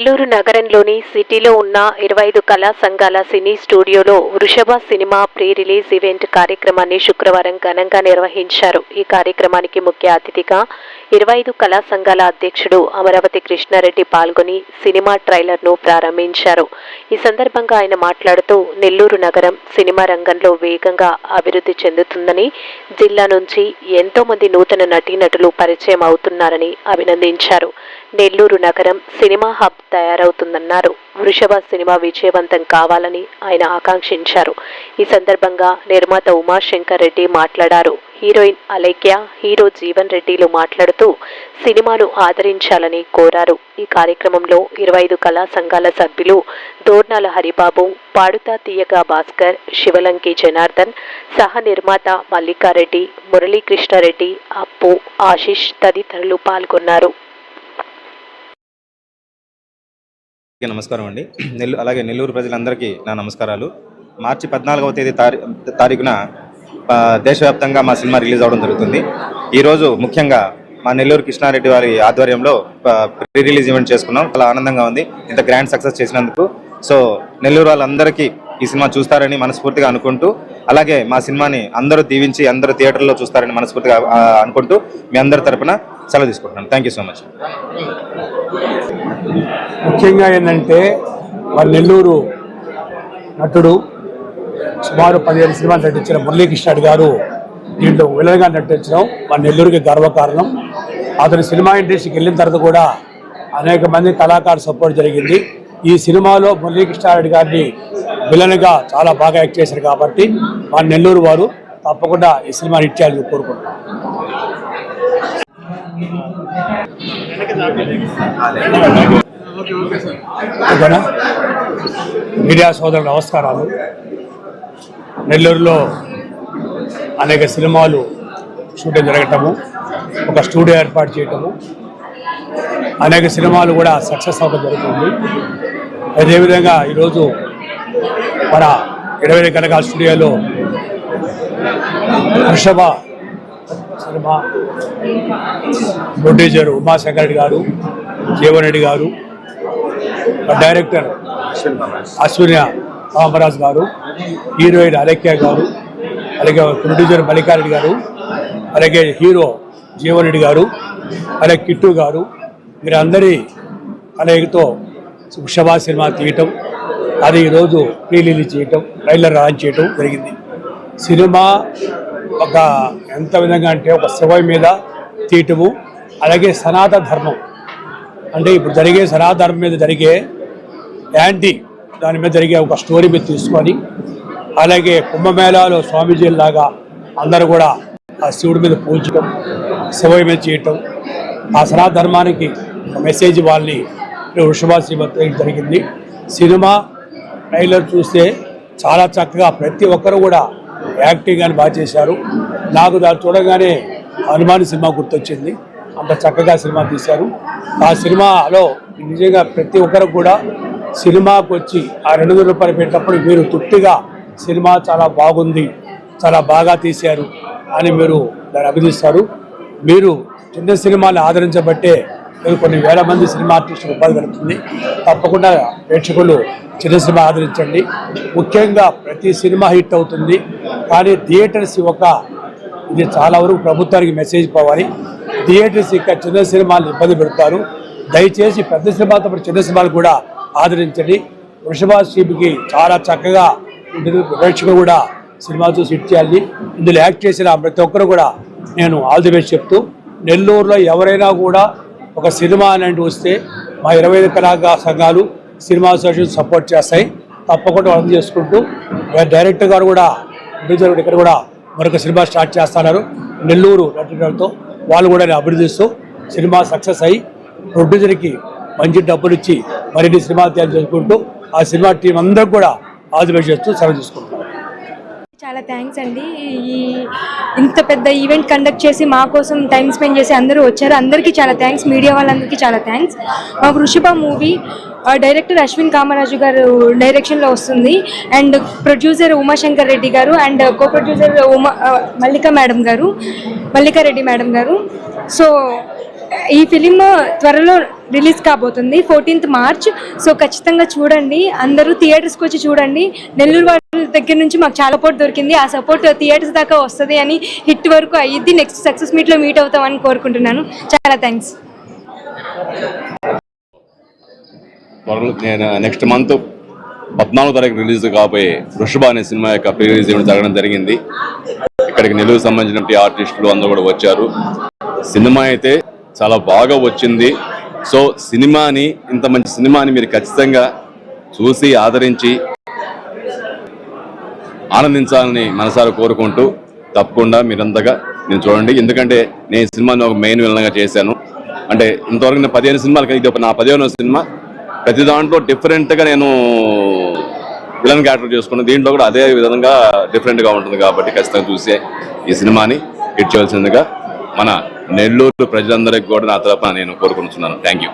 నెల్లూరు నగరంలోని సిటీలో ఉన్న ఇరవై ఐదు కళా సంఘాల సినీ స్టూడియోలో వృషభ సినిమా ప్రీ రిలీజ్ ఈవెంట్ కార్యక్రమాన్ని శుక్రవారం ఘనంగా నిర్వహించారు. ఈ కార్యక్రమానికి ముఖ్య అతిథిగా ఇరవై ఐదు కళా సంఘాల అధ్యక్షుడు అమరావతి కృష్ణారెడ్డి పాల్గొని సినిమా ట్రైలర్ను ప్రారంభించారు. ఈ సందర్భంగా ఆయన మాట్లాడుతూ నెల్లూరు నగరం సినిమా రంగంలో వేగంగా అభివృద్ధి చెందుతుందని జిల్లా నుంచి ఎంతో మంది నూతన నటీనటులు పరిచయం అవుతున్నారని అభినందించారు. నెల్లూరు నగరం సినిమా హబ్ తయారవుతుందన్నారు. వృషభ సినిమా విజయవంతం కావాలని ఆయన ఆకాంక్షించారు. ఈ సందర్భంగా నిర్మాత ఉమాశంకర్ రెడ్డి మాట్లాడారు. హీరోయిన్ అలైక్య హీరో జీవన్ రెడ్డిలు మాట్లాడుతూ సినిమాను ఆదరించాలని కోరారు. ఈ కార్యక్రమంలో ఇరవై ఐదు కళా సంఘాల సభ్యులు దోర్నాల హరిబాబు పాడుతా తీయగా భాస్కర్ శివలంకి జనార్దన్ సహ నిర్మాత మల్లికారెడ్డి మురళీకృష్ణారెడ్డి అప్పు ఆశిష్ తదితరులు పాల్గొన్నారు. నమస్కారం అండి. నెల్లు అలాగే నెల్లూరు ప్రజలందరికీ నా నమస్కారాలు. మార్చి పద్నాలుగవ తేదీ తారీఖున దేశవ్యాప్తంగా మా సినిమా రిలీజ్ అవడం జరుగుతుంది. ఈరోజు ముఖ్యంగా మా నెల్లూరు కృష్ణారెడ్డి వారి ఆధ్వర్యంలో ప్రీ రిలీజ్ ఈవెంట్ చేసుకున్నాం. చాలా ఆనందంగా ఉంది. ఇంత గ్రాండ్ సక్సెస్ చేసినందుకు. సో నెల్లూరు వాళ్ళందరికీ ఈ సినిమా చూస్తారని మనస్ఫూర్తిగా అనుకుంటూ అలాగే మా సినిమాని అందరూ దీవించి అందరూ థియేటర్లో చూస్తారని మనస్ఫూర్తిగా అనుకుంటూ మీ అందరి తరపున సెలవు తీసుకుంటున్నాను. థ్యాంక్ యూ సో మచ్ ముఖ్యంగా ఏంటంటే మన నెల్లూరు నటుడు సుమారు పదిహేను సినిమాలు నటించిన మురళీకృష్ణుడు గారు దీంట్లో విలన్గా నటించడం మన నెల్లూరుకి గర్వకారణం. అతను సినిమా ఇండస్ట్రీకి వెళ్ళిన తర్వాత కూడా అనేక మంది కళాకారు సపోర్ట్ జరిగింది. ఈ సినిమాలో మురళీకృష్ణారెడ్డి గారిని విలన్గా చాలా బాగా యాక్ట్ చేశారు కాబట్టి మన నెల్లూరు వారు తప్పకుండా ఈ సినిమా హిట్ చేయాలని కోరుకుంటున్నాం. మీడియా సోదరుల నమస్కారాలు. నెల్లూరులో అనేక సినిమాలు షూటింగ్ జరగటము ఒక స్టూడియో ఏర్పాటు చేయటము అనేక సినిమాలు కూడా సక్సెస్ అవ్వడం జరుగుతుంది. అదేవిధంగా ఈరోజు మన ఇరవై కనకాల స్టూడియోలో వృషభ సినిమా ప్రొడ్యూసర్ ఉమాశంకర్ రెడ్డి గారు జీవన్ రెడ్డి గారు డైరెక్టర్ అశ్విని కామరాజ్ గారు హీరోయిన్ అలక్య గారు అలాగే ప్రొడ్యూసర్ మల్లికారెడ్డి గారు అలాగే హీరో జీవన్రెడ్డి గారు అలాగే కిట్టు గారు వీరందరి కలయికతో వృషభ సినిమా తీయటం అది ఈరోజు ప్రీ రిలీజ్ చేయటం ట్రైలర్ లాంచ్ చేయటం జరిగింది. సినిమా ఒక ఎంత విధంగా అంటే ఒక శివ మీద తీయటము అలాగే సనాతన ధర్మం. అంటే ఇప్పుడు జరిగే సనాతన ధర్మం మీద జరిగే యాంటీ దాని మీద జరిగే ఒక స్టోరీ మీద తీసుకొని అలాగే కుంభమేళాలో స్వామీజీలాగా అందరూ కూడా ఆ శివుడి మీద పూజడం శివయ్య మీద చేయటం ఆ సనాతన ధర్మానికి మెసేజ్ వాళ్ళని వృషభ శ్రీమతి జరిగింది. సినిమా ట్రైలర్ చూస్తే చాలా చక్కగా ప్రతి ఒక్కరు కూడా యాక్టింగ్ అని బాగా చేశారు. నాకు దాన్ని చూడగానే హనుమాన్ సినిమా గుర్తొచ్చింది. అంత చక్కగా సినిమా తీశారు. ఆ సినిమాలో నిజంగా ప్రతి ఒక్కరు కూడా సినిమాకు వచ్చి ఆ రెండు వందల రూపాయలు పెట్టినప్పుడు మీరు తృప్తిగా సినిమా చాలా బాగుంది చాలా బాగా తీశారు అని మీరు దాన్ని అభినందిస్తారు. మీరు చిన్న సినిమాని ఆదరించబట్టే మీరు కొన్ని వేల మంది సినిమా ఆర్టిస్టులు ఇబ్బంది పెడుతుంది. తప్పకుండా ప్రేక్షకులు చిన్న సినిమా ఆదరించండి. ముఖ్యంగా ప్రతి సినిమా హిట్ అవుతుంది. కానీ థియేటర్స్ ఒక ఇది చాలా వరకు ప్రభుత్వానికి మెసేజ్ పోవాలి. థియేటర్స్ ఇక్కడ చిన్న సినిమాలు ఇబ్బంది పెడతారు. దయచేసి పెద్ద సినిమాతో చిన్న సినిమాలు కూడా ఆదరించండి. వృషభ శ్రీకి చాలా చక్కగా ఉంటుంది. ప్రేక్షకులు కూడా సినిమా చూసి హిట్ చేయాలి. ఇందులో యాక్ట్ చేసిన ప్రతి ఒక్కరు కూడా నేను ఆల్ ది బెస్ట్ చెప్తూ నెల్లూరులో ఎవరైనా కూడా ఒక సినిమా అనేది వస్తే మా ఇరవై ఐదు కళాగా సంఘాలు సినిమా అసోసియేషన్ సపోర్ట్ చేస్తాయి. తప్పకుండా అర్థం చేసుకుంటూ డైరెక్టర్ గారు కూడా ప్రొడ్యూసర్ ఇక్కడ కూడా మరొక సినిమా స్టార్ట్ చేస్తున్నారు. నెల్లూరు నటులతో వాళ్ళు కూడా నేను అభివృద్ధిస్తూ సినిమా సక్సెస్ అయ్యి ప్రొడ్యూసర్కి మంచి డబ్బులు ఇచ్చి మరిన్ని సినిమా తయారు చేసుకుంటూ ఆ సినిమా టీం అందరూ కూడా ఆదిపేట్ చేస్తూ సెలవు తీసుకుంటున్నాను చాలా థ్యాంక్స్ అండి. ఈ ఇంత పెద్ద ఈవెంట్ కండక్ట్ చేసి మా కోసం టైం స్పెండ్ చేసి అందరూ వచ్చారు. అందరికీ చాలా థ్యాంక్స్. మీడియా వాళ్ళందరికీ చాలా థ్యాంక్స్. మా వృషభ మూవీ డైరెక్టర్ అశ్విన్ కామరాజు గారు డైరెక్షన్లో వస్తుంది. And producer Umashankar Reddy garu and co producer Uma Mallika madam garu Mallikareddy madam garu. So ఈ ఫిలిం త్వరలో రిలీజ్ కాబోతుంది ఫోర్టీన్త్ మార్చ్ సో ఖచ్చితంగా చూడండి. అందరూ థియేటర్స్కి వచ్చి చూడండి. నెల్లూరు వాళ్ళ దగ్గర నుంచి మాకు చాలా సపోర్ట్ దొరికింది. ఆ సపోర్ట్ థియేటర్స్ దాకా వస్తుంది అని హిట్ వరకు అయ్యిద్ది. నెక్స్ట్ సక్సెస్ మీట్లో మీట్ అవుతామని కోరుకుంటున్నాను. చాలా థ్యాంక్స్ త్వరలో నేను నెక్స్ట్ మంత్ పద్నాలుగు తారీఖు రిలీజ్ కాబోయే వృషభ అనే సినిమా యొక్క ప్రీ రిలీజ్ జరగడం జరిగింది. ఇక్కడికి నెల్లూరు సంబంధించిన ఆర్టిస్టులు అందరూ కూడా వచ్చారు. సినిమా అయితే చాలా బాగా వచ్చింది. సో సినిమాని ఇంత మంచి సినిమాని మీరు ఖచ్చితంగా చూసి ఆదరించి ఆనందించాలని మనసారా కోరుకుంటూ తప్పకుండా మీరంతగా నేను చూడండి. ఎందుకంటే నేను ఈ సినిమాని ఒక మెయిన్ విలన్గా చేశాను. అంటే ఇంతవరకు నేను పదిహేను సినిమాలు ఇది ఒక నా పదిహేను సినిమా. ప్రతి దాంట్లో డిఫరెంట్గా నేను విలన్ క్యారెక్టర్ చేసుకున్నాను. దీంట్లో కూడా అదే విధంగా డిఫరెంట్గా ఉంటుంది కాబట్టి ఖచ్చితంగా చూసే ఈ సినిమాని హిట్ చేయాల్సిందిగా మన నెల్లూరు ప్రజలందరికీ కూడా నా తరఫున నేను కోరుకుంటున్నాను. థ్యాంక్ యూ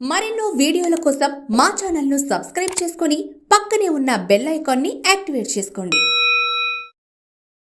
మరెన్నో వీడియోల కోసం మా ఛానల్ను సబ్స్క్రైబ్ చేసుకొని పక్కనే ఉన్న బెల్ ఐకాన్ని యాక్టివేట్ చేసుకోండి.